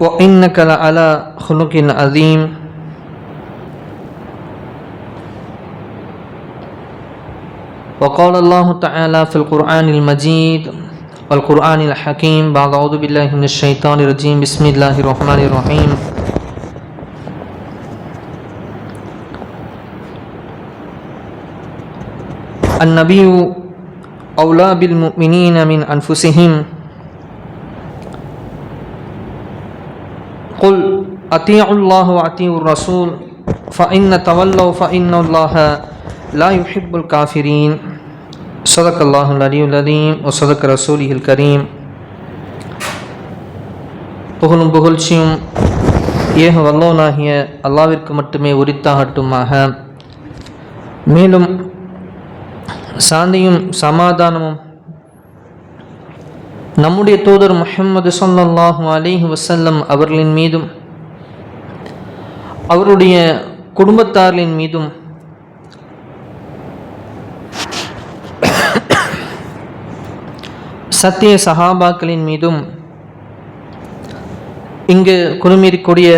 وإنك لعلى خلق عظيم. وقال الله تعالى في القرآن المجيد والقرآن الحكيم بعد أعوذ بالله من الشيطان الرجيم. بسم الله الرحمن الرحيم. النبي أولى بالمؤمنين من أنفسهم. قل أطيعوا الله وأطيعوا الرسول فإن تولوا فإن الله لا يحب الكافرين صدق الله العلي العظيم وصدق رسوله الكريم புகழும் புகழ்ச்சியும் ஏக வல்லோனாகிய அல்லாவிற்கு மட்டுமே உரித்தாகட்டுமாக மேலும் சாந்தியும் சமாதானமும் நம்முடைய தூதர் முஹம்மது ஸல்லல்லாஹு அலிஹி வசல்லம் அவர்களின் மீதும் அவருடைய குடும்பத்தார்களின் மீதும் சத்திய சஹாபாக்களின் மீதும் இங்கு குறுமிருக்கூடிய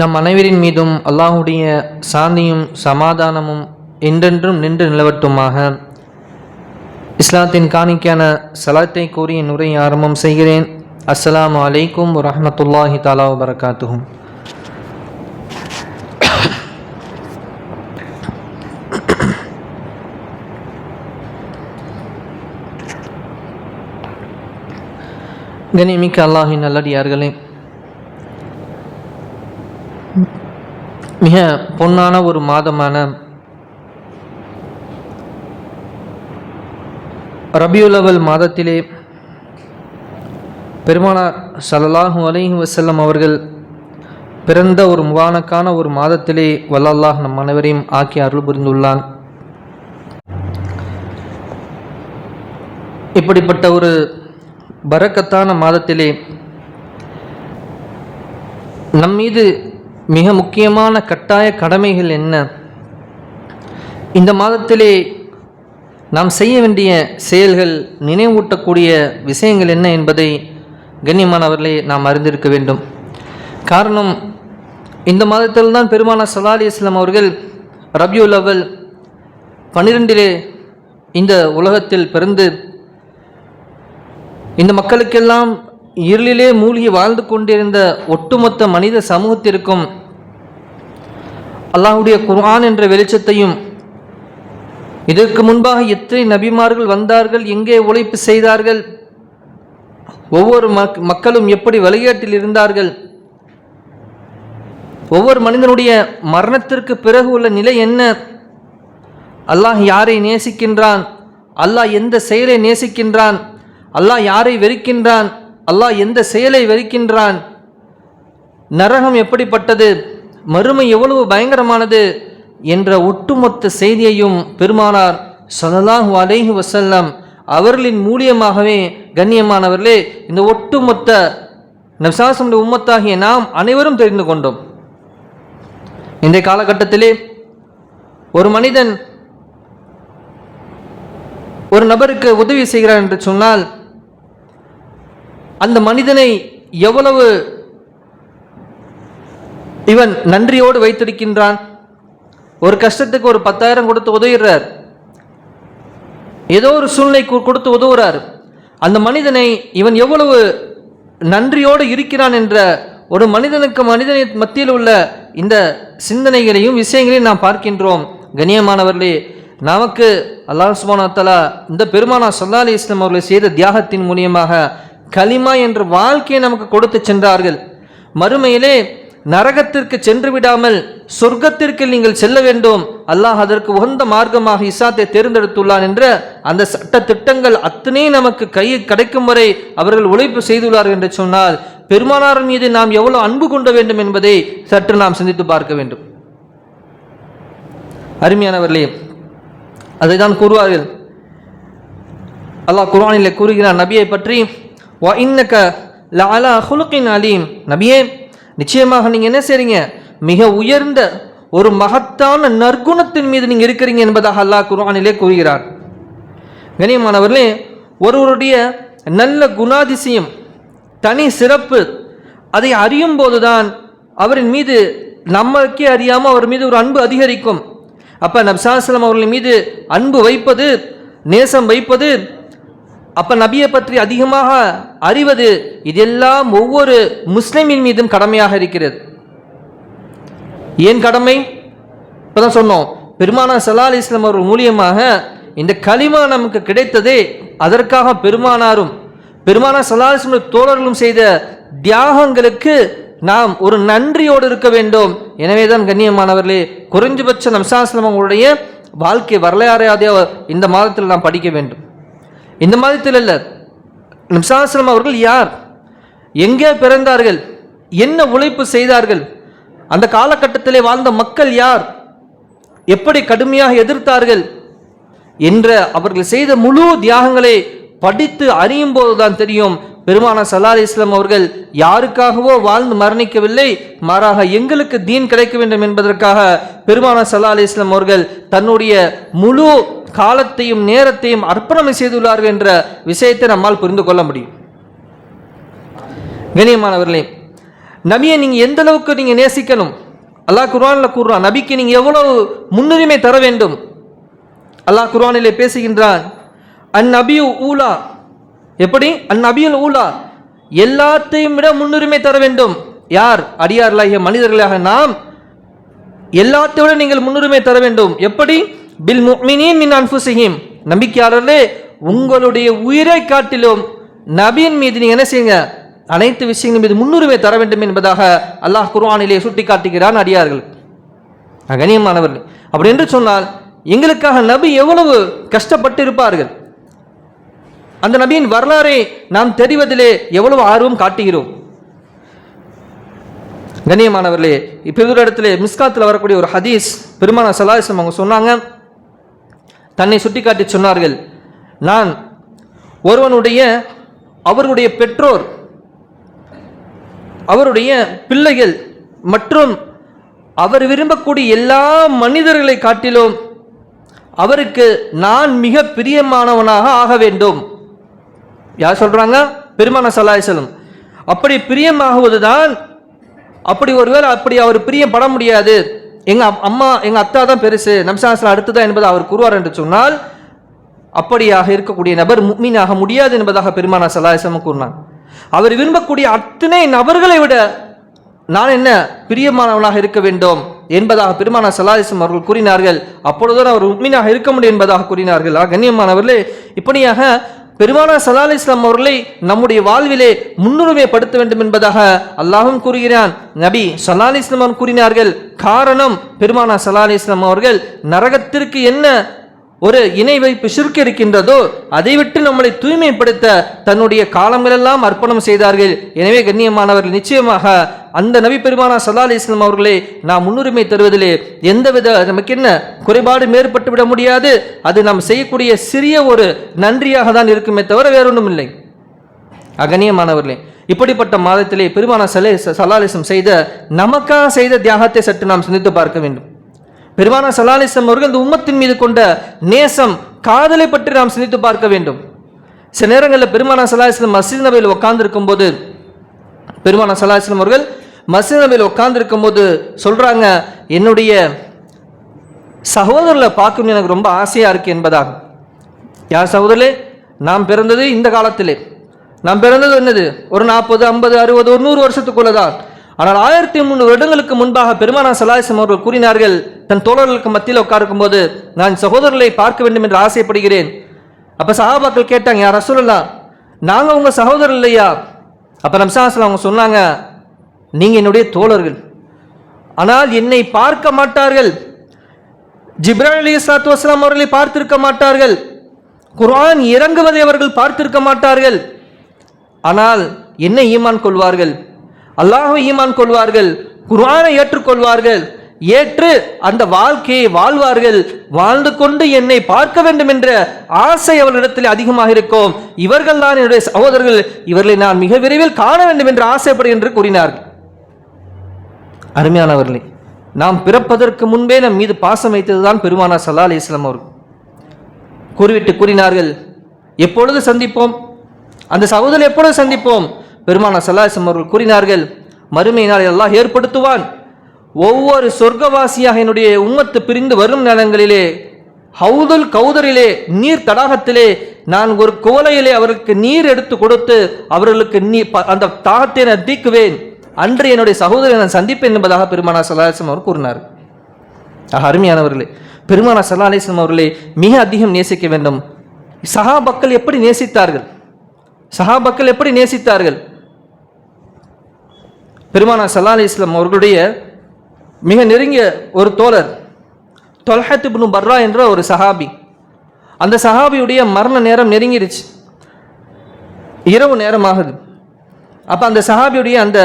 நம் அனைவரின் மீதும் அல்லாஹுடைய சாந்தியும் சமாதானமும் என்றென்றும் நின்று நிலவட்டுமாக. இஸ்லாத்தின் காணிக்கான சலாத்தை கூறி என் உரையை ஆரம்பம் செய்கிறேன். அஸ்லாம் அலைக்கும் வரஹ்மத்துல்லாஹி தாலா வபரகாத்துஹும் கனிமிக்க அல்லாஹின் நல்லடியார்களே மிக பொன்னான ஒரு மாதமான ரபியுலவல் மாதத்திலே பெருமானார் சல்லாஹு அலைஹி வசல்லம் அவர்கள் பிறந்த ஒரு முபானக்கான ஒரு மாதத்திலே வல்லல்லாஹ் நம் அனைவரையும் ஆக்கி அருள் புரிந்துள்ளான். இப்படிப்பட்ட ஒரு பரக்கத்தான மாதத்திலே நம் மீது மிக முக்கியமான கட்டாய கடமைகள் என்ன? இந்த மாதத்திலே நாம் செய்ய வேண்டிய செயல்கள் நினைவூட்டக்கூடிய விஷயங்கள் என்ன என்பதை கண்ணியமானவர்களே நாம் அறிந்திருக்க வேண்டும். காரணம் இந்த மாதத்தில் தான் பெருமான சலாலி இஸ்லாம் அவர்கள் ரபியுல் அவல் பன்னிரெண்டிலே இந்த உலகத்தில் பிறந்து இந்த மக்களுக்கெல்லாம் இருளிலே மூழ்கி வாழ்ந்து கொண்டிருந்த ஒட்டுமொத்த மனித சமூகத்திற்கும் அல்லாஹுடைய குர்ஆன் என்ற வெளிச்சத்தையும் இதற்கு முன்பாக எத்தனை நபிமார்கள் வந்தார்கள் எங்கே உழைப்பு செய்தார்கள் ஒவ்வொரு மக் மக்களும் எப்படி வழிகாட்டில் இருந்தார்கள் ஒவ்வொரு மனிதனுடைய மரணத்திற்கு பிறகு உள்ள நிலை என்ன அல்லாஹ் யாரை நேசிக்கின்றான் அல்லாஹ் எந்த செயலை நேசிக்கின்றான் அல்லாஹ் யாரை வெறுக்கின்றான் அல்லாஹ் எந்த செயலை வெறுக்கின்றான் நரகம் எப்படிப்பட்டது மறுமை எவ்வளவு பயங்கரமானது என்ற ஒட்டுமொத்த செய்தியையும் பெருமானார் சதலாஹு அலைஹி வசல்லம் அவர்களின் மூலியமாகவே கண்ணியமானவர்களே இந்த ஒட்டுமொத்த நபிசாசமுடைய உம்மத்தாகிய நாம் அனைவரும் தெரிந்து கொண்டோம். இந்த காலகட்டத்திலே ஒரு மனிதன் ஒரு நபருக்கு உதவி செய்கிறார் என்று சொன்னால் அந்த மனிதனை எவ்வளவு இவன் நன்றியோடு வைத்திருக்கின்றான் ஒரு கஷ்டத்துக்கு ஒரு பத்தாயிரம் கொடுத்து உதவுகிறார் ஏதோ ஒரு சூழ்நிலை கொடுத்து உதவுறார். அந்த மனிதனை இவன் எவ்வளவு நன்றியோடு இருக்கிறான் என்ற ஒரு மனிதனுக்கு மனிதனை மத்தியில் உள்ள இந்த சிந்தனைகளையும் விஷயங்களையும் நாம் பார்க்கின்றோம். கண்ணியமானவர்களே நமக்கு அல்லாஹ் சுபானத்தலா இந்த பெருமானா சல்லா அலி இஸ்லாம் அவர்களை செய்த தியாகத்தின் மூலியமாக கலிமா என்ற வாழ்க்கையை நமக்கு கொடுத்து சென்றார்கள். மறுமையிலே நரகத்திற்கு சென்று விடாமல் சொர்க்கத்திற்கு நீங்கள் செல்ல வேண்டும். அல்லாஹ் அதற்கு உகந்த மார்க்கமாக இசாத்தை தேர்ந்தெடுத்துள்ளான் என்ற அந்த சட்ட திட்டங்கள் அத்தனை நமக்கு கையை கிடைக்கும் வரை அவர்கள் உழைப்பு செய்துள்ளார்கள் என்று சொன்னால் பெருமானார் மீது நாம் எவ்வளவு அன்பு கொண்ட வேண்டும் என்பதை சற்று நாம் சிந்தித்து பார்க்க வேண்டும். அருமையானவர்களே அதை தான் கூறுவார்கள். அல்லாஹ் குர்வானிலே கூறுகிறான் நபியை பற்றி வ இன்னக லஅலா ஹுலுக்கின் அலீம். நபியே நிச்சயமாக நீங்கள் என்ன செய்றீங்க? மிக உயர்ந்த ஒரு மகத்தான நற்குணத்தின் மீது நீங்கள் இருக்கிறீங்க என்பதாக அல்லாஹ் குர்ஆனிலே கூறுகிறார். கண்ணியமானவர்களே ஒருவருடைய நல்ல குணாதிசயம் தனி சிறப்பு அதை அறியும் போதுதான் அவரின் மீது நம்மளுக்கே அறியாமல் அவர் மீது ஒரு அன்பு அதிகரிக்கும். அப்போ நப்சாஸ்லம் அவர்கள் மீது அன்பு வைப்பது நேசம் வைப்பது அப்ப நபியை பற்றி அதிகமாக அறிவது இதெல்லாம் ஒவ்வொரு முஸ்லிமின் மீதும் கடமையாக இருக்கிறது. ஏன் கடமை? இப்போதான் சொன்னோம். பெருமானா சல்லா அலி இஸ்லாம் அவர்கள் மூலியமாக இந்த களிமா நமக்கு கிடைத்ததே அதற்காக பெருமானாரும் பெருமானா சல்லா அலி தோழர்களும் செய்த தியாகங்களுக்கு நாம் ஒரு நன்றியோடு இருக்க வேண்டும். எனவே தான் கண்ணியமானவர்களே குறைஞ்சபட்ச நம்சாஸ்லம் அவங்களுடைய வாழ்க்கை வரலாறையாதே இந்த மாதத்தில் நாம் படிக்க வேண்டும். இந்த மதத்தில் இல்லை நிம்சாசிரம் அவர்கள் யார்? எங்கே பிறந்தார்கள்? என்ன உழைப்பு செய்தார்கள்? அந்த காலகட்டத்திலே வாழ்ந்த மக்கள் யார்? எப்படி கடுமையாக எதிர்த்தார்கள்? என்ற அவர்கள் செய்த முழு தியாகங்களை படித்து அறியும் போதுதான் தெரியும். பெருமான சல்லா இஸ்லாம் அவர்கள் யாருக்காகவோ வாழ்ந்து மரணிக்கவில்லை மாறாக எங்களுக்கு தீன் கிடைக்க வேண்டும் என்பதற்காக பெருமான சல்லா அலி இஸ்லாம் அவர்கள் தன்னுடைய முழு காலத்தையும் நேரத்தையும் அர்ப்பணம் செய்துள்ளார்கள் என்ற விஷயத்தை நம்மால் புரிந்து கொள்ள முடியும். கணியமானவர்களே நபியை நீங்கள் எந்த அளவுக்கு நீங்கள் நேசிக்கணும்? அல்லாஹ் குர்வானில் கூறுறான் நபிக்கு நீங்கள் எவ்வளவு முன்னுரிமை தர வேண்டும்? அல்லாஹ் குர்வானிலே பேசுகின்றான் அந்நபியு ஊலா. எப்படி? அந்நபியுல் ஊலா. எல்லாத்தையும் விட முன்னுரிமை தர வேண்டும். யார்? அடியார்களாகிய மனிதர்களாக நாம் எல்லாத்தை விட நீங்கள் முன்னுரிமை தர வேண்டும். எப்படி? பில் முக்மினின் மின் அன்ஃபுசிஹிம் நம்பிக்கையாளர்களே உங்களுடைய உயிரை காட்டிலும் நபியின் மீது நீங்கள் என்ன செய்யுங்க? அனைத்து விஷயங்கள் மீது முன்னுரிமை தர வேண்டும் என்பதாக அல்லாஹ் குர்வானிலே சுட்டி காட்டுகிறான் அடியார்கள் கண்ணியமானவர்கள் அப்படி என்று சொன்னால் எங்களுக்காக நபி எவ்வளவு கஷ்டப்பட்டு இருப்பார்கள் அந்த நபியின் வரலாறை நாம் தெரிவதிலே எவ்வளவு ஆர்வம் காட்டுகிறோம்? கண்ணியமானவர்களே இப்போ இடத்துல மிஸ்காத்தில் வரக்கூடிய ஒரு ஹதீஸ் பெருமான சலாஹிசம் அவங்க சொன்னாங்க தன்னை சுட்டிக்காட்டி சொன்னார்கள். நான் ஒருவனுடைய அவருடைய பெற்றோர் அவருடைய பிள்ளைகள் மற்றும் அவர் விரும்பக்கூடிய எல்லா மனிதர்களை காட்டிலும் அவருக்கு நான் மிக பிரியமானவனாக ஆக வேண்டும். யார் சொல்றாங்க? பெருமான சலாஹலம் அப்படி பிரியமாகுவதுதான் அப்படி ஒருவேளை அப்படி அவர் பிரியம் பட முடியாது. எங்கள் அப்- அம்மா எங்கள் அத்தா தான் பெருசு. நம்சாசலம் அடுத்ததா என்பது அவர் கூறுவார் என்று சொன்னால் அப்படியாக இருக்கக்கூடிய நபர் முக்மீனாக முடியாது என்பதாக பெருமானா சலாஹம் கூறினார். அவர் விரும்பக்கூடிய அத்தனை நபர்களை விட நான் என்ன பிரியமானவனாக இருக்க வேண்டும் என்பதாக பெருமானா சலாஹம் அவர்கள் கூறினார்கள். அப்பொழுதுதான் அவர் உண்மையாக இருக்க முடியும் என்பதாக கூறினார்கள். கண்ணியமானவர்களே இப்படியாக பெருமானா அலி இஸ்லாம் அவர்களை நம்முடைய வாழ்விலே முன்னுரிமைப்படுத்த வேண்டும் என்பதாக அல்லாஹும் கூறுகிறான். நபி சலால் இஸ்லாம் கூறினார்கள் காரணம் பெருமானா அலி இஸ்லாம் அவர்கள் நரகத்திற்கு என்ன ஒரு இணை வைப்பு சிறுக்கு இருக்கின்றதோ அதை விட்டு நம்மளை தூய்மைப்படுத்த தன்னுடைய காலங்களெல்லாம் அர்ப்பணம் செய்தார்கள். எனவே கண்ணியமானவர்கள் நிச்சயமாக அந்த நபி பெருமானா சல்லா அலி இஸ்லாம் அவர்களே நாம் முன்னுரிமை தருவதிலே எந்தவித நமக்கு என்ன குறைபாடு மேற்பட்டு விட முடியாது. அது நாம் செய்யக்கூடிய சிறிய ஒரு நன்றியாக தான் இருக்குமே தவிர வேறொன்றும் இல்லை. அகணியமானவர்களே இப்படிப்பட்ட மாதத்திலே பெருமான சலே சலாலிசம் செய்த நமக்காக செய்த தியாகத்தை சற்று நாம் சிந்தித்து பார்க்க வேண்டும். பெருமான சலாலிசம் அவர்கள் இந்த உம்மத்தின் மீது கொண்ட நேசம் காதலை பற்றி நாம் சிந்தித்து பார்க்க வேண்டும். சில நேரங்களில் பெருமானா சலாஹிஸ்லம் மஸ்ஜித் நபையில் உட்கார்ந்து போது பெருமானா சலாஹிஸ்லம் அவர்கள் மஸ்ஜித் நபையில் உட்கார்ந்து போது சொல்கிறாங்க என்னுடைய சகோதரில் பார்க்கணும்னு எனக்கு ரொம்ப ஆசையாக இருக்குது என்பதாகும் யார் சகோதரே நாம் பிறந்தது இந்த காலத்திலே. நாம் பிறந்தது என்னது? ஒரு நாற்பது ஐம்பது அறுபது ஒரு நூறு வருஷத்துக்குள்ள தான் ஆனால் ஆயிரத்தி முந்நூறு வருடங்களுக்கு முன்பாக பெருமானா சலாஹம் அவர்கள் கூறினார்கள் தன் தோழர்களுக்கு மத்தியில் உட்கார்க்கும் போது நான் சகோதரர்களை பார்க்க வேண்டும் என்று ஆசைப்படுகிறேன். அப்போ சஹாபாக்கள் கேட்டாங்க யார் ரசூலுல்லா நாங்கள் உங்கள் சகோதரர் இல்லையா? அப்போ நம்சாஸ்லாம் அவங்க சொன்னாங்க நீங்கள் என்னுடைய தோழர்கள். ஆனால் என்னை பார்க்க மாட்டார்கள். ஜிப்ரால் அலி இஸ்லாத்து வஸ்லாம் அவர்களை பார்த்திருக்க மாட்டார்கள். குர்ஆன் இறங்குவதை அவர்கள் பார்த்திருக்க மாட்டார்கள். ஆனால் என்ன ஈமான் கொள்வார்கள். அல்லாஹை ஈமான் கொள்வார்கள். குர்ஆனை ஏற்றுக்கொள்வார்கள். ஏற்று அந்த வாழ்க்கையை வாழ்வார்கள். வாழ்ந்து கொண்டு என்னை பார்க்க வேண்டும் என்ற ஆசை அவர்களிடத்தில் அதிகமாக இருக்கும். இவர்கள் தான் என்னுடைய சகோதரர்கள். இவர்களை நான் மிக விரைவில் காண வேண்டும் என்று ஆசைப்படு என்று கூறினார்கள். அருமையானவர்களே நாம் பிறப்பதற்கு முன்பே நம் மீது பாசம் வைத்ததுதான் பெருமானா சல்லா அலி இஸ்லாம் அவர்கள். கூறிவிட்டு கூறினார்கள் எப்பொழுது சந்திப்போம்? அந்த சகோதரர் எப்பொழுது சந்திப்போம்? பெருமானா சல்லா இஸ்லாம் அவர்கள் கூறினார்கள் மறுமை நாளை எல்லாம் ஏற்படுத்துவான். ஒவ்வொரு சொர்க்கவாசியாக என்னுடைய உம்மத்து பிரிந்து வரும் நேரங்களிலே ஹவுதுல் கௌதரிலே நீர் தடாகத்திலே நான் ஒரு குவலையிலே அவருக்கு நீர் எடுத்து கொடுத்து அவர்களுக்கு நீ ப- அந்த தாகத்தை நான் தீக்குவேன். அன்று என்னுடைய சகோதரனை நான் சந்திப்பேன் என்பதாக பெருமானா சல்லாஹம் அவர் கூறினார். ஆக அருமையானவர்களே பெருமானா சல்லா அலிஸ்லாம் அவர்களை மிக அதிகம் நேசிக்க வேண்டும். சஹாபக்கள் எப்படி நேசித்தார்கள்? சஹாபக்கள் எப்படி நேசித்தார்கள்? பெருமானா சல்லா அலி இஸ்லாம் அவர்களுடைய மிக நெருங்கிய ஒரு தோழர் தொல்ஹத் இப்னு பர்ரா என்ற ஒரு சஹாபி. அந்த சஹாபியுடைய மரண நேரம் நெருங்கிருச்சு. இரவு நேரமாகுது. அப்போ அந்த சஹாபியுடைய அந்த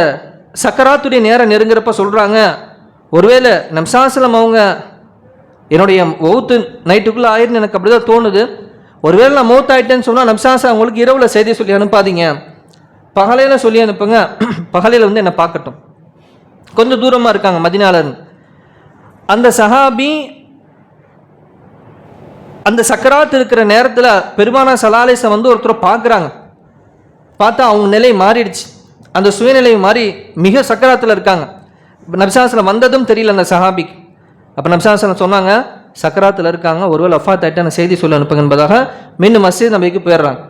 சக்கராத்துடைய நேரம் நெருங்குறப்ப சொல்கிறாங்க ஒருவேளை நம்சாசலம் அவங்க என்னுடைய ஒவுத்து நைட்டுக்குள்ளே ஆயிருந்து எனக்கு அப்படி தான் தோணுது. ஒருவேளை நான் மௌத் ஆகிட்டேன்னு சொன்னால் நம்சாசம் அவங்களுக்கு இரவில் செய்தி சொல்லி அனுப்பாதீங்க. பகலையில் சொல்லி அனுப்புங்க. பகலையில் வந்து என்னை பார்க்கட்டும். கொஞ்சம் தூரமாக இருக்காங்க மதினால அந்த சஹாபி அந்த சக்கராத் இருக்கிற நேரத்தில் பெருமானா சலாலேசை வந்து ஒருத்தரை பார்க்குறாங்க. பார்த்தா அவங்க நிலை மாறிடுச்சு. அந்த சுயநிலை மாதிரி மிக சக்கராத்தில் இருக்காங்க. நபிசாசனம் வந்ததும் தெரியல அந்த சஹாபிக்கு. அப்போ நபிசாசனம் சொன்னாங்க சக்கராத்தில் இருக்காங்க ஒருவேளை அஃபாத் ஆகிட்டான செய்தி சொல்ல அனுப்புங்க என்பதாக மீண்டும் மஸ்ஜித் நம்பிக்கு போயிடுறாங்க.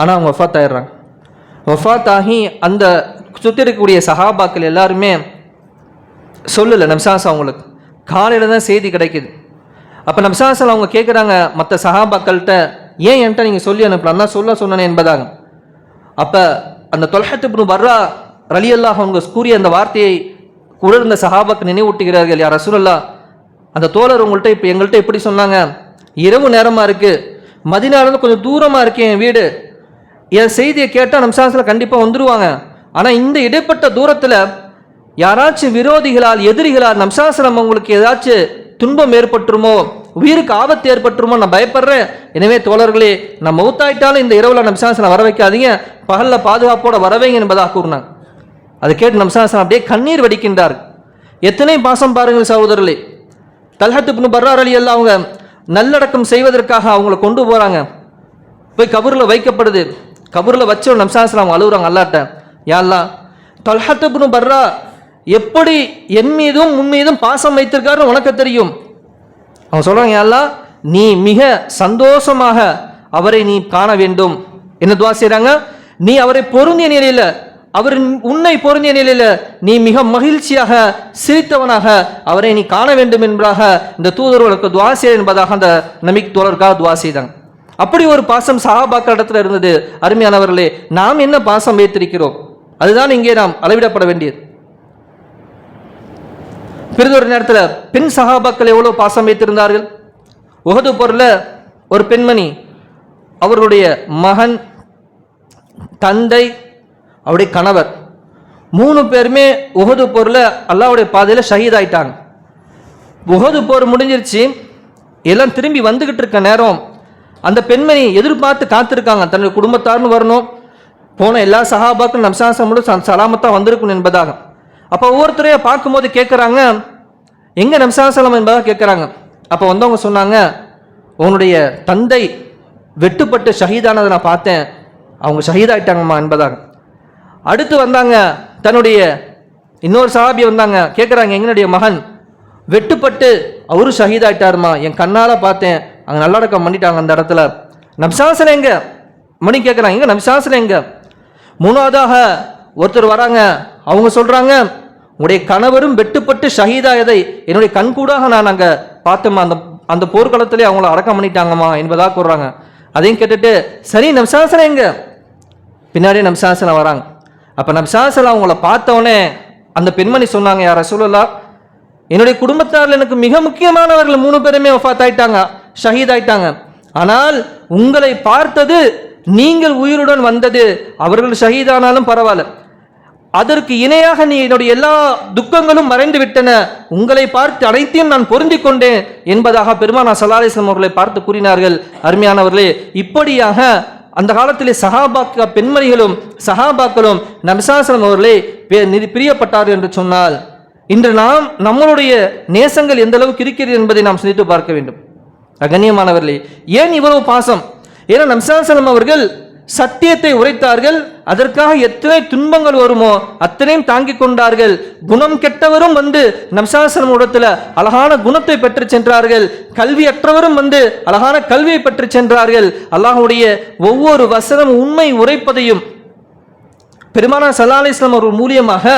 ஆனால் அவங்க வஃபாத் ஆயிடுறாங்க. வஃபாத் ஆகி அந்த சுற்றி இருக்கக்கூடிய சஹாபாக்கள் எல்லாருமே சொல்லலை நம்சாஸ் அவங்களுக்கு. காலையில் தான் செய்தி கிடைக்குது. அப்போ நம்சாசல் அவங்க கேட்குறாங்க மற்ற சஹாபாக்கள்கிட்ட ஏன் என்கிட்ட நீங்கள் சொல்லி அனுப்பலாம் தான் சொல்ல சொன்னேன் என்பதாக. அப்போ அந்த தொல்ஹத் இப்னு பர்ரா ரலி அல்லாஹ் அவங்க கூறிய அந்த வார்த்தையை உணர்ந்த சஹாபாக்கு நினைவூட்டுகிறார்கள் யார் ரசூலல்லா அந்த தோழர் உங்கள்கிட்ட இப்போ எங்கள்கிட்ட எப்படி சொன்னாங்க? இரவு நேரமாக இருக்குது மதினாலேருந்து கொஞ்சம் தூரமாக இருக்கு என் வீடு. என் செய்தியை கேட்டால் நம்சாசில் கண்டிப்பாக வந்துடுவாங்க ஆனால் இந்த இடைப்பட்ட தூரத்தில் யாராச்சும் விரோதிகளால் எதிரிகளால் நம்சாசனம் உங்களுக்கு ஏதாச்சும் துன்பம் ஏற்பட்டுருமோ? உயிருக்கு ஆபத்து ஏற்பட்டுருமோ நான் பயப்படுறேன். எனவே தோழர்களே நான் மௌத்தாயிட்டாலும் இந்த இரவில் நம்சாசனம் வர வைக்காதீங்க. பகலில் பாதுகாப்போட வரவைங்க என்பதாக கூறினாங்க அதை கேட்டு நம்சாசனம் அப்படியே கண்ணீர் வடிக்கின்றார். எத்தனை பாசம் பாருங்கள் சகோதரர்களே. தல்ஹத்து இப்னு பர்ரார் அலி எல்லாம் அவங்க நல்லடக்கம் செய்வதற்காக அவங்கள கொண்டு போகிறாங்க போய் கபூரில் வைக்கப்படுது. கபூரில் வச்ச ஒரு நம்சாசனம் அவங்க அழுகுறாங்க அல்லாட்ட. யாழ்லா தொல்ஹத்து பர்றா பர்ரா எப்படி என் மீதும் உன் மீதும் பாசம் வைத்திருக்காருன்னு உனக்கு தெரியும். அவங்க சொல்கிறாங்க யாழ்லா நீ மிக சந்தோஷமாக அவரை நீ காண வேண்டும். என்ன துவா செய்கிறாங்க நீ அவரை பொருந்திய நிலையில் அவர் உன்னை பொருந்திய நிலையில் நீ மிக மகிழ்ச்சியாக சிரித்தவனாக அவரை நீ காண வேண்டும் என்பதாக இந்த தூதர்களுக்கு துவா செய்ய என்பதாக அந்த நமிக் தோழருக்காக துவா செய்தாங்க. அப்படி ஒரு பாசம் சஹாபாக்கள் இடத்துல இருந்தது. அருமையானவர்களே நாம் என்ன பாசம் வைத்திருக்கிறோம்? அதுதான் இங்கே நாம் அளவிடப்பட வேண்டியது. பிறகு ஒரு நேரத்தில் பெண் சகாபாக்கள் எவ்வளோ பாசம் வைத்திருந்தார்கள்? உகது பொருளில் ஒரு பெண்மணி அவர்களுடைய மகன் தந்தை அவருடைய கணவர் மூணு பேருமே உகது போரில் அல்லாவுடைய பாதையில் ஷஹீதாயிட்டாங்க உகது போர் முடிஞ்சிருச்சு எல்லாம் திரும்பி வந்துக்கிட்டு இருக்க நேரம் அந்த பெண்மணி எதிர்பார்த்து காத்திருக்காங்க. தன்னுடைய குடும்பத்தார்னு வரணும். போன எல்லா சகாபாக்களும் நம்சாசமோடு சலாமத்தாக வந்திருக்கணும் என்பதாக. அப்போ ஒவ்வொருத்தரையும் பார்க்கும்போது கேட்குறாங்க எங்கே நம்சாசலம் என்பதாக கேட்குறாங்க அப்போ வந்தவங்க சொன்னாங்க உன்னுடைய தந்தை வெட்டுப்பட்டு ஷஹீதானதை நான் பார்த்தேன். அவங்க ஷஹீதாயிட்டாங்கம்மா என்பதாக. அடுத்து வந்தாங்க தன்னுடைய இன்னொரு சஹாபி வந்தாங்க. கேட்குறாங்க எங்களுடைய மகன் வெட்டுப்பட்டு அவரும் ஷஹீதாயிட்டாருமா? என் கண்ணால் பார்த்தேன். அங்கே நல்லடக்கம் பண்ணிட்டாங்க அந்த இடத்துல. நம்சாசனம் எங்க? மணி கேட்குறாங்க எங்கே நம்சாசனம் எங்க? மூணாவதாக ஒருத்தர் வராங்க. அவங்க சொல்கிறாங்க உடைய கணவரும் வெட்டுப்பட்டு ஷஹீதாயதை என்னுடைய கண்கூடாக நான் அங்கே பார்த்தோம்மா. அந்த அந்த போர்க்களத்திலே அவங்கள அடக்கம் பண்ணிட்டாங்கம்மா என்பதாக கூறுறாங்க. அதையும் கேட்டுட்டு சரி நம்சாசனம் எங்க? பின்னாடியே நம்சாசனம் வராங்க. அப்போ நம்சாசனம் அவங்கள பார்த்தோன்னே அந்த பெண்மணி சொன்னாங்க யாரை ரசூலுல்லா என்னுடைய குடும்பத்தாரில் எனக்கு மிக முக்கியமானவர்கள். மூணு பேருமே ஒஃபாத் ஆயிட்டாங்க ஷஹீத் ஆயிட்டாங்க. ஆனால் உங்களை பார்த்தது நீங்கள் உயிருடன் வந்தது. அவர்கள் ஷஹீதானாலும் பரவாயில்ல. அதற்கு இணையாக நீ என்னுடைய எல்லா துக்கங்களும் மறைந்து விட்டன. உங்களை பார்த்து அனைத்தையும் நான் பொருந்திக் கொண்டேன் என்பதாக பெருமானா சலாலிஸ்லாம் அவர்களை பார்த்து கூறினார்கள். அருமையானவர்களே இப்படியாக அந்த காலத்திலே சஹாபாக்க பெண்மணிகளும் சஹாபாக்களும் நபிசாசலம் அவர்களே பிரியப்பட்டார் நிதி- என்று சொன்னால் இன்று நாம் நம்மளுடைய நேசங்கள் எந்த அளவுக்கு இருக்கிறது என்பதை நாம் சிந்தித்து பார்க்க வேண்டும். அகண்ணியமானவர்களே ஏன் இவ்வளவு பாசம்? ஏன்னா நம்சாசலம் அவர்கள் சத்தியத்தை உரைத்தார்கள். அதற்காக எத்தனை துன்பங்கள் வருமோ அத்தனையும் தாங்கிக் கொண்டார்கள். குணம் கெட்டவரும் வந்து நம்சாசனம் இடத்துல அழகான குணத்தை பெற்று சென்றார்கள். கல்வியற்றவரும் வந்து அழகான கல்வியை பெற்று சென்றார்கள். அல்லாஹுடைய ஒவ்வொரு வசனம் உண்மை உரைப்பதையும் பெருமானா சல்லா அலிஸ்லாம் அவர்கள் மூலியமாக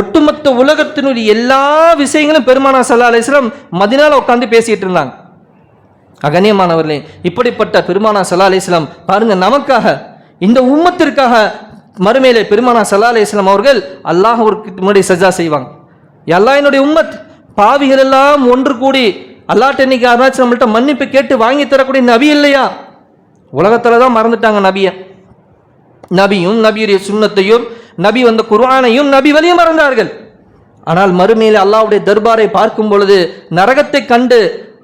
ஒட்டுமொத்த உலகத்தினுடைய எல்லா விஷயங்களும் பெருமானா சல்லா அலிஸ்லாம் மதினால உட்காந்து பேசிட்டு இருந்தாங்க. அகனியமானவர்களே இப்படிப்பட்ட பெருமானா சல்லா அலிஸ்லாம் பாருங்க நமக்காக இந்த உம்மத்திற்காக மறுமையிலே பெருமானா சல்லா அலிஸ்லாம் அவர்கள் அல்லாஹ்வுக்கு முன்னாடி சஜா செய்வாங்க. எல்லாம் என்னுடைய உம்மத் பாவிகள் எல்லாம் ஒன்று கூடி அல்லாட்ட இன்னைக்கு யாராச்சும் நம்மள்ட்ட மன்னிப்பு கேட்டு வாங்கி தரக்கூடிய நபி இல்லையா? உலகத்தில் தான் மறந்துட்டாங்க நபியை. நபியும் நபியுடைய சுண்ணத்தையும் நபி வந்த குர்ஆனையும் நபி வழியும் மறந்தார்கள். ஆனால் மறுமையில் அல்லாஹ்வுடைய தர்பாரை பார்க்கும் பொழுது நரகத்தை கண்டு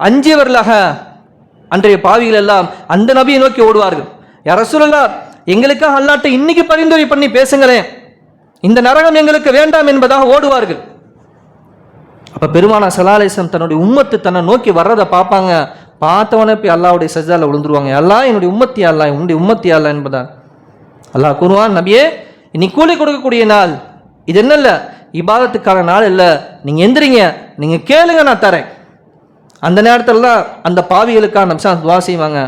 அஞ்சியவர்களாக அன்றைய பாவிகள் எல்லாம் அந்த நபியை நோக்கி ஓடுவார்கள். யார சொல்லலாம் எங்களுக்காக அல்லாட்ட இன்னைக்கு பரிந்துரை பண்ணி பேசுங்களேன். இந்த நரகம் எங்களுக்கு வேண்டாம் என்பதாக ஓடுவார்கள். அப்ப பெருமானா சலாலேசம் தன்னுடைய உம்மத்து தன்னை நோக்கி வர்றதை பார்ப்பாங்க. பார்த்தவனே போய் அல்லாவுடைய சஜால விழுந்துருவாங்க. அல்லா என்னுடைய உம்மத்தி அல்லா உன்னுடைய உம்மத்தி அல்லா என்பதா அல்லாஹ் கூறுவான் நபியே நீ கூலி கொடுக்கக்கூடிய நாள். இது என்ன இல்லை? இபாதத்துக்கான நாள் இல்லை. நீங்கள் எந்திரிங்க. நீங்கள் கேளுங்க நான் தரேன். அந்த நேரத்தில் தான் அந்த பாவிகளுக்காக நம்சா துவா செய்வாங்க.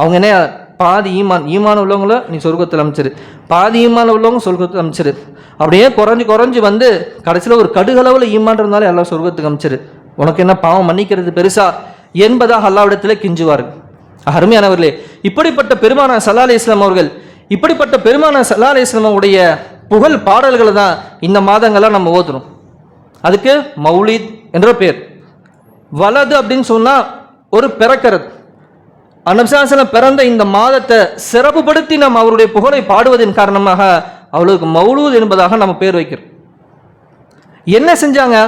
அவங்க என்ன பாதி ஈமான். ஈமான் உள்ளவங்கள நீ சொர்க்கத்தில் அமைச்சிரு. பாதி ஈமான் உள்ளவங்க சொர்க்கத்தில் அமைச்சிரு. அப்படியே குறைஞ்சி குறைஞ்சு வந்து கடைசியில் ஒரு கடுகளவில் ஈமான் இருந்தாலும் எல்லாம் சொர்க்கத்துக்கு அமைச்சிரு. உனக்கு என்ன பாவம் மன்னிக்கிறது பெருசா? என்பதாக அல்லாவிடத்தில் கிஞ்சுவார்கள். அருமையானவர்களே இப்படிப்பட்ட பெருமானா சல்லா அலி இஸ்லாம் அவர்கள் இப்படிப்பட்ட பெருமானா சல்லா அலி இஸ்லாம் புகழ் பாடல்களை தான் இந்த மாதங்கள்லாம் நம்ம ஓதுறோம். அதுக்கு மௌலித் என்ற பேர். வலது அப்படின்னு சொன்னால் ஒரு பிறக்கிறது. அனப்சாசனம் பிறந்த இந்த மாதத்தை சிறப்புப்படுத்தி நாம் அவருடைய புகழை பாடுவதன் காரணமாக அவளுக்கு மௌலூத் என்பதாக நம்ம பேர் வைக்கிறோம். என்ன செஞ்சாங்க?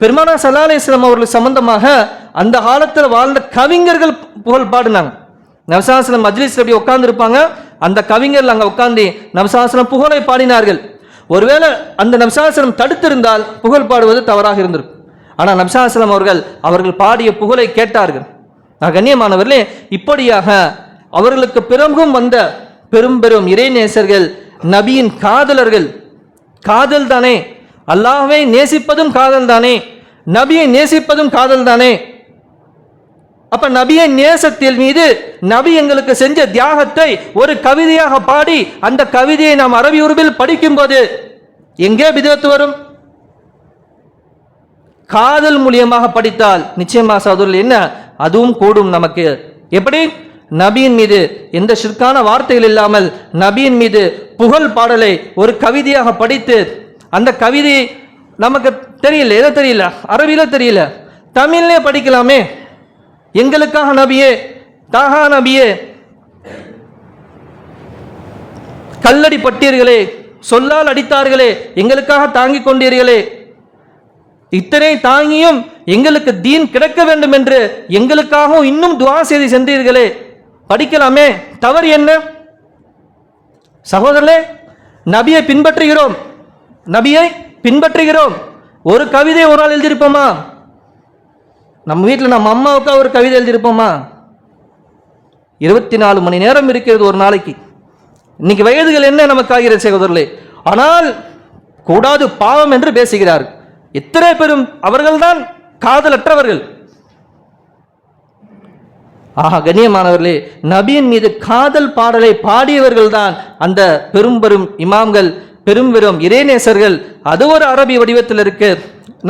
பெருமானா சல்லா அவர்கள் சம்பந்தமாக அந்த காலத்தில் வாழ்ந்த கவிஞர்கள் புகழ் பாடினாங்க. நவசாசனம் மஜ்லிஸ்ல அப்படி உட்காந்துருப்பாங்க அந்த கவிஞர்கள் அங்கே உட்காந்து நவசாசனம் புகழை பாடினார்கள். ஒருவேளை அந்த நவசாசனம் தடுத்திருந்தால் புகழ் பாடுவது தவறாக இருந்திருக்கும். ஆனால் நம்சாசலம் அவர்கள் அவர்கள் பாடிய புகழை கேட்டார்கள். கண்ணியமானவர்களே இப்படியாக அவர்களுக்கு பிறகும் வந்த பெரும் பெரும் இறைநேசர்கள் நபியின் காதலர்கள் காதல் தானே அல்லாஹ்வை நேசிப்பதும் காதல் தானே நபியை நேசிப்பதும் காதல் தானே அப்ப நபியை நேசத்தில் மீது நபி எங்களுக்கு செஞ்ச தியாகத்தை ஒரு கவிதையாக பாடி அந்த கவிதையை நாம் அரபி உருவில் படிக்கும்போது எங்கே விதத்து வரும்? காதல் மூலியமாக படித்தால் நிச்சயமா சாதுரில் என்ன? அதுவும் கூடும் நமக்கு. எப்படி? நபியின் மீது எந்த ஷிற்கான வார்த்தைகள் இல்லாமல் நபியின் மீது புகழ் பாடலை ஒரு கவிதையாக படித்து அந்த கவிதை நமக்கு தெரியல எதை தெரியல? அரபியில தெரியல. தமிழ்லே படிக்கலாமே. எங்களுக்காக நபியே தாகா நபியே கல்லடி பட்டீர்களே சொல்லால் அடித்தார்களே எங்களுக்காக தாங்கிக் கொண்டீர்களே. இத்தனை தாங்கியும் எங்களுக்கு தீன் கிடைக்க வேண்டும் என்று எங்களுக்காகவும் இன்னும் துவா செய்து சென்றீர்களே. படிக்கலாமே. தவறு என்ன? சகோதரர்களே நபியை பின்பற்றுகிறோம். நபியை பின்பற்றுகிறோம். ஒரு கவிதை ஒரு நாள் எழுதியிருப்போமா? நம்ம வீட்டில் நம்ம அம்மாவுக்கா ஒரு கவிதை எழுதியிருப்போமா? இருபத்தி நாலு மணி நேரம் இருக்கிறது ஒரு நாளைக்கு. இன்னைக்கு வயதுகள் என்ன நமக்கு ஆகிறது சகோதரர்களே? ஆனால் கூடாது பாவம் என்று பேசுகிறார்கள். எத்தனை பெரும்? அவர்கள்தான் காதலற்றவர்கள். ஆஹா கண்ணியமானவர்களே நபியின் மீது காதல் பாடலை பாடியவர்கள் தான் அந்த பெரும் பெரும் இமாம்கள் பெரும் பெரும் இறைநேசர்கள். அது ஒரு அரபி வடிவத்தில் இருக்கு.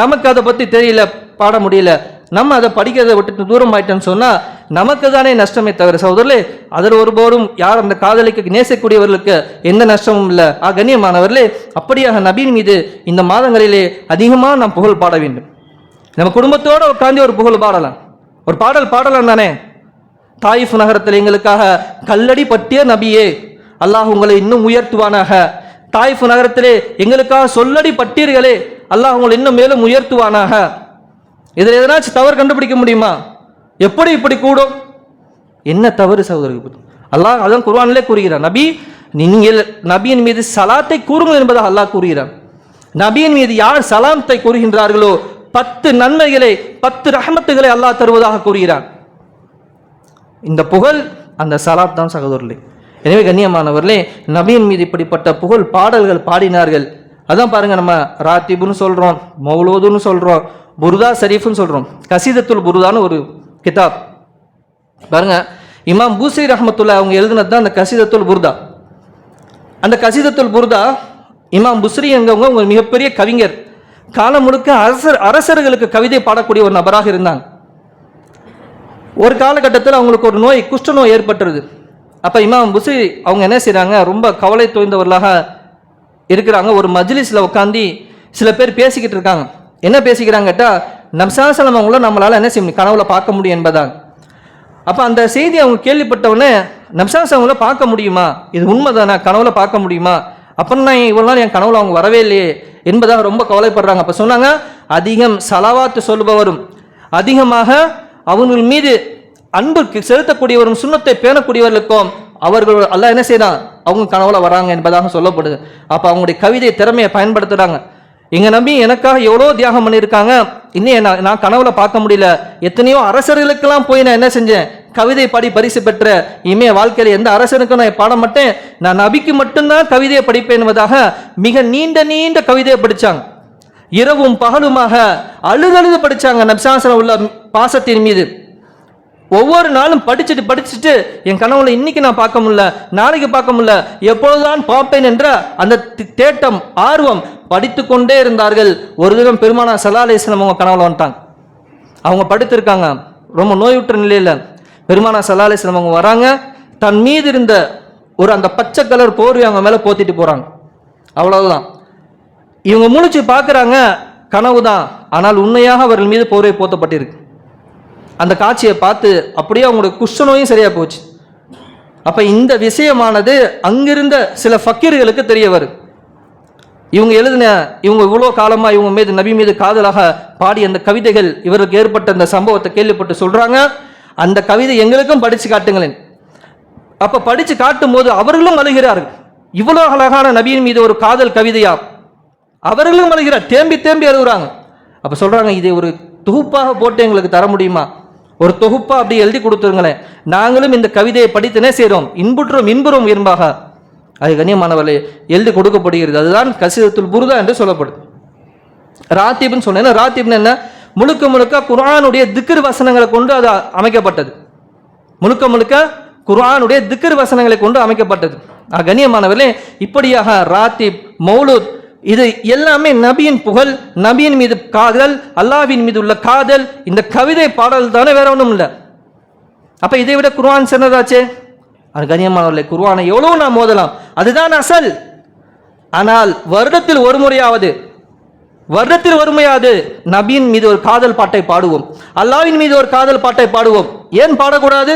நமக்கு அதை பற்றி தெரியல பாட முடியல. நம்ம அதை படிக்கிறதை விட்டுட்டு தூரம் ஆயிட்டோம்னு சொன்னால் நமக்கு தானே நஷ்டமே தவிர சகோதரர்களே அதில் ஒருபோரும் யார் அந்த காதலிக்கு நேசக்கூடியவர்களுக்கு எந்த நஷ்டமும் இல்லை. ஆ கண்ணியமானவர்களே அப்படியாக நபியின் மீது இந்த மாதங்களிலே அதிகமாக நாம் புகழ் பாட வேண்டும். நம்ம குடும்பத்தோடு உட்காந்து ஒரு புகழ் பாடலாம். ஒரு பாடல் பாடலாம் தானே? தாயிஃப் நகரத்தில் எங்களுக்காக கல்லடி பட்டிய நபியே அல்லாஹ் உங்களை இன்னும் உயர்த்துவானாக. தாயிஃப் நகரத்திலே எங்களுக்காக சொல்லடி பட்டீர்களே அல்லாஹ் உங்களை இன்னும் மேலும் உயர்த்துவானாக. இதில் எதனாச்சும் தவறு கண்டுபிடிக்க முடியுமா? எப்படி இப்படி கூடும்? என்ன தவறு சகோதரர்கள் அல்லாஹ் அதான் குர்வானிலே கூறுகிறான் நபி நீங்கள் நபியின் மீது சலாத்தை கூறுங்கள் என்பதாக அல்லாஹ் கூறுகிறான் நபியின் மீது யார் சலாத்தை கூறுகின்றார்களோ பத்து நன்மைகளை பத்து ரஹமத்துகளை அல்லாஹ் தருவதாக கூறுகிறான். இந்த புகழ் அந்த சலாத் தான் சகோதரர்களே. எனவே கண்ணியமானவர்களே நபியின் மீது இப்படிப்பட்ட புகழ் பாடல்கள் பாடினார்கள். அதான் பாருங்க நம்ம ராத்திபுன்னு சொல்றோம் மௌலோதுன்னு சொல்றோம் புருதா ஷரீஃப்னு சொல்றோம். கசீதத்துல் புருதான்னு ஒரு கிதாப். பாருங்க இமாம் பூசி ரஹமத்துல்லா அவங்க எழுதுனது தான் அந்த கசீதத்துல் புருதா. அந்த கசீதத்துல் புருதா இமாம் புஸ்ரி எங்கவங்க ஒரு மிகப்பெரிய கவிஞர். காலம் முழுக்க அரசர் அரசர்களுக்கு கவிதை பாடக்கூடிய ஒரு நபராக இருந்தாங்க. ஒரு காலகட்டத்தில் அவங்களுக்கு ஒரு நோய் குஷ்ட நோய் ஏற்பட்டுருது. அப்போ இமாம் புசி அவங்க என்ன செய்கிறாங்க ரொம்ப கவலை தோய்ந்தவர்களாக இருக்கிறாங்க. ஒரு மஜ்லிஸில் உட்காந்து சில பேர் பேசிக்கிட்டு இருக்காங்க. என்ன பேசிக்கிறாங்க கேட்டால் நம்சாசலம் அவங்கள நம்மளால் என்ன செய்ய முடியும்? கனவுல பார்க்க முடியும் என்பதாங்க அப்போ அந்த செய்தி அவங்க கேள்விப்பட்டவுடனே நம்சாஸ் அவங்கள பார்க்க முடியுமா? இது உண்மைதானா? கனவுல பார்க்க முடியுமா? அப்புறம் நான் இவ்வளோ நாள் என் கனவுல அவங்க வரவே இல்லையே என்பதாக ரொம்ப கவலைப்படுறாங்க. அப்போ சொன்னாங்க அதிகம் சலவாத்து சொல்பவரும் அதிகமாக அவங்கள் மீது அன்புக்கு செலுத்தக்கூடியவரும் சுண்ணத்தை பேணக்கூடியவர்களுக்கும் அவர்கள் எல்லாம் என்ன செய்தான்? அவங்க கனவுல வராங்க என்பதாக சொல்லப்படுது. அப்போ அவங்களுடைய கவிதை திறமையை பயன்படுத்துகிறாங்க எங்கள் நம்பி எனக்காக எவ்வளோ தியாகம் பண்ணியிருக்காங்க? இன்னும் நான் நான் கனவுல பார்க்க முடியல. எத்தனையோ அரசர்களுக்கெல்லாம் போய் நான் என்ன செஞ்சேன்? கவிதை பாடி பரிசு பெற்ற இனிமே வாழ்க்கையில் எந்த அரசனுக்கும் நான் பாட மாட்டேன். நான் நபிக்கு மட்டும்தான் கவிதையை படிப்பேன் என்பதாக மிக நீண்ட நீண்ட கவிதையை படித்தாங்க இரவும் பகலுமாக அழுதழுது படித்தாங்க நபிசாசனம் உள்ள பாசத்தின் மீது. ஒவ்வொரு நாளும் படிச்சுட்டு படிச்சுட்டு என் கனவுல இன்னைக்கு நான் பார்க்க முடியல நாளைக்கு பார்க்க முடியல. எப்பொழுதுதான் பார்ப்பேன் என்ற அந்த தி- தேட்டம் ஆர்வம் படித்து கொண்டே இருந்தார்கள். ஒரு தினம் பெருமானா சலாலேசனம் அவங்க கனவுல வந்துட்டாங்க. அவங்க படுத்திருக்காங்க. ரொம்ப நோயுற்ற நிலையில் பெருமானா சலாலேசனம் அவங்க வராங்க. தன் மீது இருந்த ஒரு அந்த பச்சை கலர் போர்வை அவங்க மேலே போத்திட்டு போகிறாங்க அவ்வளவுதான். இவங்க முழிச்சு பார்க்குறாங்க கனவு தான் ஆனால் உண்மையாக அவர்கள் மீது போர்வை போத்தப்பட்டிருக்கு. அந்த காட்சியை பார்த்து அப்படியே அவங்களோட குஷ்டநோயும் சரியாக போச்சு. அப்போ இந்த விஷயமானது அங்கிருந்த சில ஃபக்கீர்களுக்கு தெரிய வரும். இவங்க எழுதின இவங்க இவ்வளோ காலமாக இவங்க மீது நபி மீது காதலாக பாடி அந்த கவிதைகள் இவருக்கு ஏற்பட்ட அந்த சம்பவத்தை கேள்விப்பட்டு சொல்கிறாங்க அந்த கவிதை எங்களுக்கும் படித்து காட்டுங்களேன். அப்போ படித்து காட்டும் போது அவர்களும் அழுகிறார்கள் இவ்வளோ அழகான நபியின் மீது ஒரு காதல் கவிதையா? அவர்களும் அழுகிறார் தேம்பி தேம்பி அழுகுறாங்க. அப்போ சொல்கிறாங்க இதை ஒரு தொகுப்பாக போட்டு எங்களுக்கு தர முடியுமா? ஒரு தொகுப்பா அப்படி எழுதி கொடுத்துருங்களேன். நாங்களும் இந்த கவிதையை படித்தனே செய்கிறோம் இன்புற்றோம் இன்புறோம் என்பாக. அது கண்ணியமானவர்களே எழுதி கொடுக்கப்படுகிறது. அதுதான் கசிதத்துல் புருதா என்று சொல்லப்படுது. ராத்திப்னு சொன்னேன்னா ராத்திப்னு என்ன? முழுக்க முழுக்க குரானுடைய திக்ர் வசனங்களை கொண்டு அது அமைக்கப்பட்டது. முழுக்க முழுக்க குர்ஆனுடைய திக்ர் வசனங்களை கொண்டு அமைக்கப்பட்டது. ஆக, கண்ணியமானவர்களே இப்படியாக ராத்திப் மௌலூத் இது எல்லாமே நபியின் புகழ் நபியின் மீது காதல் அல்லாவின் மீது உள்ள காதல் இந்த கவிதை பாடல் தானே வேற ஒன்றும் இல்லை. அப்போ இதை விட குர்வான் சிறந்ததாச்சே? அது கண்ணியமானவர்களே குர்ஆனை எவ்வளோ நாம் மோதலாம் அதுதான் அசல். ஆனால் வருடத்தில் ஒரு முறையாவது வருடத்தில் ஒருமையாவது நபியின் மீது ஒரு காதல் பாட்டை பாடுவோம். அல்லாவின் மீது ஒரு காதல் பாட்டை பாடுவோம். ஏன் பாடக்கூடாது?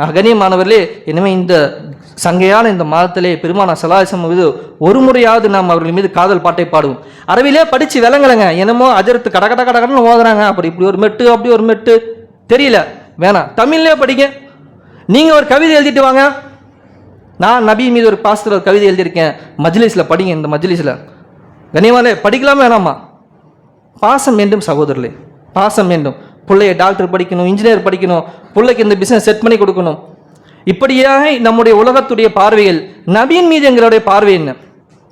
ஆக, கண்ணியமானவர்களே எனவே இந்த சங்கையான இந்த மாதத்திலே பெருமான சலாசம் மீது ஒரு முறையாவது நாம் அவர்கள் மீது காதல் பாட்டை பாடுவோம். அறவிலே படித்து விளங்கலைங்க. என்னமோ அஜரத்து கட கட கடகடன்னு ஓதுறாங்க. அப்படி இப்படி ஒரு மெட்டு அப்படி ஒரு மெட்டு. தெரியல. வேணாம். தமிழ்லே படிங்க. நீங்கள் ஒரு கவிதை எழுதிட்டு வாங்க. நான் நபி மீது ஒரு பாஸ்தர் ஒரு கவிதை எழுதியிருக்கேன். மஜ்லிஸில் படிங்க. இந்த மஜ்லிஸில். கனிவாலே படிக்கலாமா வேணாமா? பாசம் வேண்டும் சகோதரர்களே. பாசம் வேண்டும். பிள்ளைய டாக்டர் படிக்கணும் இன்ஜினியர் படிக்கணும் பிள்ளைக்கு இந்த பிஸ்னஸ் செட் பண்ணி கொடுக்கணும். இப்படியாக நம்முடைய உலகத்துடைய பார்வையில் நபியின் மீது எங்களுடைய பார்வை என்ன?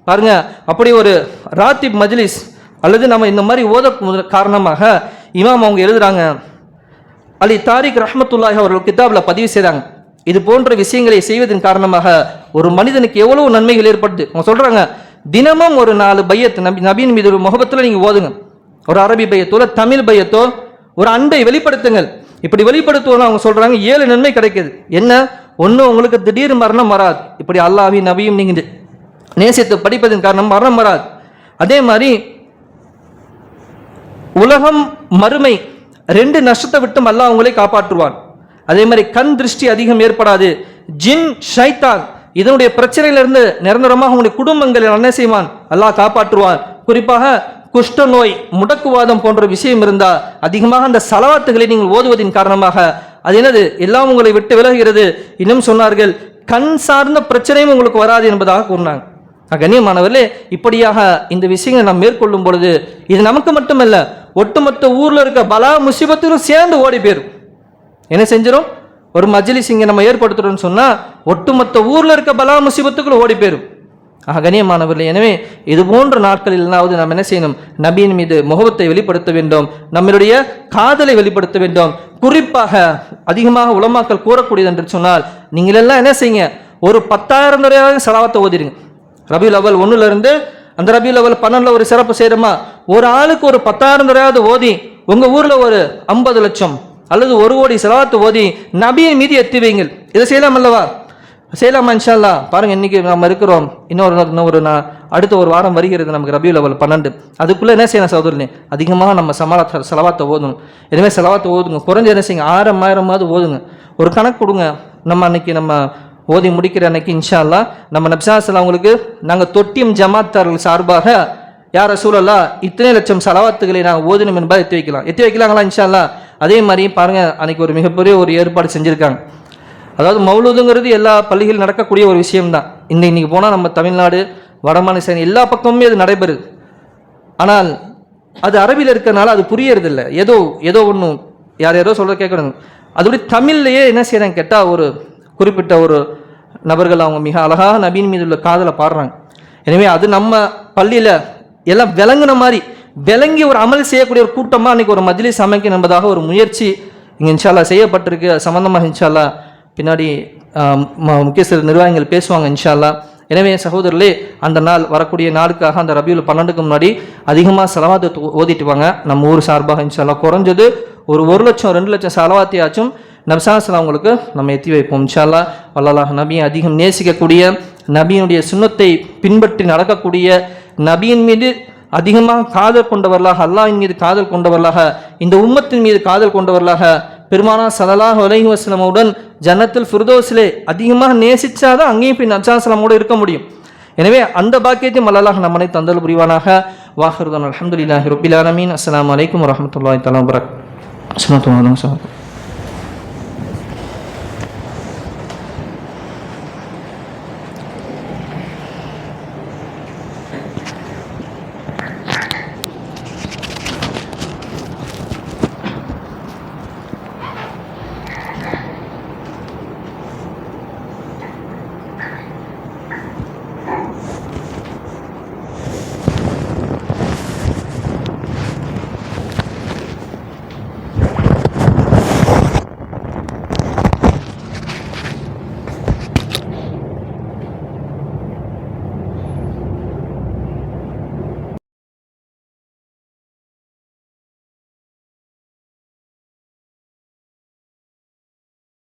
பாருங்க அப்படி ஒரு ராத்திப் மஜ்லிஸ் அல்லது நம்ம இந்த மாதிரி ஓத காரணமாக இமாம் அவங்க எழுதுறாங்க. அலி தாரிக் ரஹமத்துல்லாஹ் அவர்கள் கிதாபில் பதிவு செய்கிறாங்க இது போன்ற விஷயங்களை செய்வதன் காரணமாக ஒரு மனிதனுக்கு எவ்வளவு நன்மைகள் ஏற்படுது? அவங்க சொல்றாங்க தினமும் ஒரு நாலு பையத் நபி நபியின் மீது ஒரு முகபத்தில் நீங்கள் ஓதுங்க. ஒரு அரபி பையத்தோ இல்லை தமிழ் பையத்தோ ஒரு அன்பை வெளிப்படுத்துங்கள். இப்படி வெளிப்படுத்துவோம் அவங்க சொல்கிறாங்க ஏழு நன்மை கிடைக்குது. என்ன? ஒன்று உங்களுக்கு திடீர் மரணம் வராது. இப்படி அல்லாவையும் நபியும் நீங்கள் நேசித்து படிப்பதன் காரணம் மரணம் வராது. அதே மாதிரி உலகம் மறுமை ரெண்டு நஷ்டத்தை விட்டும் அல்லாஹ் அவங்களே காப்பாற்றுவான். அதே மாதிரி கண் திருஷ்டி அதிகம் ஏற்படாது. ஜின் ஷைத்தான் இதனுடைய பிரச்சனையிலிருந்து நிரந்தரமாக உங்களுடைய குடும்பங்களை என்ன செய்வான். அல்லாஹ் காப்பாற்றுவான். குறிப்பாக குஷ்ட நோய் முடக்குவாதம் போன்ற விஷயம் இருந்தால் அதிகமாக அந்த சலவாத்துகளை நீங்கள் ஓதுவதின் காரணமாக. அது என்னது? எல்லாம் உங்களை விட்டு விலகுகிறது. இன்னும் சொன்னார்கள் கண் சார்ந்த பிரச்சனையும் உங்களுக்கு வராது என்பதாக கூறினாங்க. கண்ணியமானவர்களே இப்படியாக இந்த விஷயங்களை நாம் மேற்கொள்ளும் பொழுது இது நமக்கு மட்டுமல்ல ஒட்டுமொத்த ஊரில் இருக்க பலா முசிபத்திலும் சேர்ந்து ஓடி போயிரும். என்ன செஞ்சிடும் ஒரு மஜ்லிஸ் இங்கே நம்ம ஏற்படுத்துறோம்னு சொன்னால் ஒட்டுமொத்த ஊரில் இருக்க பலா முசிபத்துக்குள்ள ஓடி போயிரும். அகனியமானவர்கள். எனவே இது போன்ற நாட்களில்னாவது நாம் என்ன செய்யணும்? நபியின் மீது முகவத்தை வெளிப்படுத்த வேண்டும். நம்மளுடைய காதலை வெளிப்படுத்த வேண்டும். குறிப்பாக அதிகமாக உலமாக்கள் கூறக்கூடியது என்று சொன்னால் நீங்கள் எல்லாம் என்ன செய்யுங்க? ஒரு பத்தாயிரம் தடவையாக செலவாத்தை ஓதிடுங்க. ரபியுல் அவல் ஒண்ணுல இருந்து அந்த ரபியுல் அவல் பன்னெண்டுல ஒரு சிறப்பு செய்கிறோமா ஒரு ஆளுக்கு ஒரு பத்தாயிரம் தடவையாவது ஓதி உங்க ஊர்ல ஒரு ஐம்பது லட்சம் அல்லது ஒரு கோடி செலவாத்து ஓதி நபியின் மீது எத்தி வைங்கள். இதை செய்யலாம் அல்லவா? செய்யலாமா இன்ஷா அல்லாஹ் பாருங்க இன்னைக்கு நம்ம இருக்கிறோம். இன்னொரு நாள், இன்னொரு நான் அடுத்த ஒரு வாரம் வருகிறது நமக்கு ரபியூ லெவல் பன்னெண்டு. அதுக்குள்ளே என்ன செய்யணும் சகோதரனே? அதிகமாக நம்ம சமாள செலவாத்தை ஓதணும். இனிமேல் செலவாத்தை ஓதுங்க. குறைஞ்ச என்ன செய்யுங்க ஆயிரம் ஆயிரமாவது ஓதுங்க. ஒரு கணக்கு கொடுங்க. நம்ம அன்னைக்கு நம்ம ஓதி முடிக்கிற அன்னைக்கு இன்ஷா நம்ம நப்சாசில் அவங்களுக்கு நாங்கள் தொட்டியம் ஜமாத்தார்கள் சார்பாக யார சூழலா இத்தனை லட்சம் செலவாத்துகளை நாங்கள் ஓதினோம் என்பதை எத்தி வைக்கலாம். எத்தி வைக்கலாங்களா இன்ஷால்லா அதே மாதிரி பாருங்கள் அன்னைக்கு ஒரு மிகப்பெரிய ஒரு ஏற்பாடு செஞ்சுருக்காங்க. அதாவது மௌலூதுங்கிறது எல்லா பள்ளிகளில் நடக்கக்கூடிய ஒரு விஷயம்தான். இந்த இன்னைக்கு போனால் நம்ம தமிழ்நாடு வடமாநில எல்லா பக்கமுமே அது நடைபெறுது. ஆனால் அது அரபியில் இருக்கிறனால அது புரியறதில்ல. ஏதோ ஏதோ ஒன்று யார் யாரோ சொல்கிற கேட்கணும். அதோடைய தமிழ்லையே என்ன செய்கிறாங்க கேட்டால் ஒரு குறிப்பிட்ட ஒரு நபர்கள் அவங்க மிக அழகாக நபீன் மீது உள்ள காதலை பாடுறாங்க. எனவே அது நம்ம பள்ளியில் எல்லாம் விளங்குன மாதிரி விளங்கி ஒரு அமல் செய்யக்கூடிய ஒரு கூட்டமாக அன்றைக்கி ஒரு மஜ்லிஸ் சமைக்கணும் என்பதாக ஒரு முயற்சி இங்கே இன்ஷால்லா செய்யப்பட்டிருக்கு. அது சம்பந்தமாக இன்ஷால்லா பின்னாடி முக்கிய சில நிர்வாகிகள் பேசுவாங்க இன்ஷால்லா எனவே சகோதரர்களே அந்த நாள் வரக்கூடிய நாளுக்காக அந்த ரபியூல் பன்னெண்டுக்கு முன்னாடி அதிகமாக செலவாத்து ஓதிட்டு வாங்க. நம்ம ஊர் சார்பாக இன்ஷால்லா குறைஞ்சது ஒரு ஒரு லட்சம் ரெண்டு லட்சம் செலவாத்தியாச்சும் நப்சாசலாம் உங்களுக்கு நம்ம எத்தி வைப்போம் இன்ஷால்லா வல்லலாஹ் நபியை அதிகம் நேசிக்கக்கூடிய நபியினுடைய சுண்ணத்தை பின்பற்றி நடக்கக்கூடிய நபியின் மீது அதிகமாக காதல் கொண்டவர்களாக அல்லாஹின் மீது காதல் கொண்டவர்களாக இந்த உம்மத்தின் மீது காதல் கொண்டவர்களாக பெருமானா சலலாஹ் அலைஹி வஸல்லமுடன் ஜன்னத்தில் ஃபிர்தோஸிலே அதிகமாக நேசிச்சாதான் அங்கேயும் போய் நச்சாசலமோடு இருக்க முடியும். எனவே அந்த பாக்கியத்தை அல்லாஹ் நம்மனை தந்தல் புரிவானாக. வாஹருதான் அலமதுல்லாஹி ரப்பில் ஆலமீன். அஸ்ஸலாமு அலைக்கும் வரஹ்மத்துல்லாஹி தஆலா வபரகாத்துஹு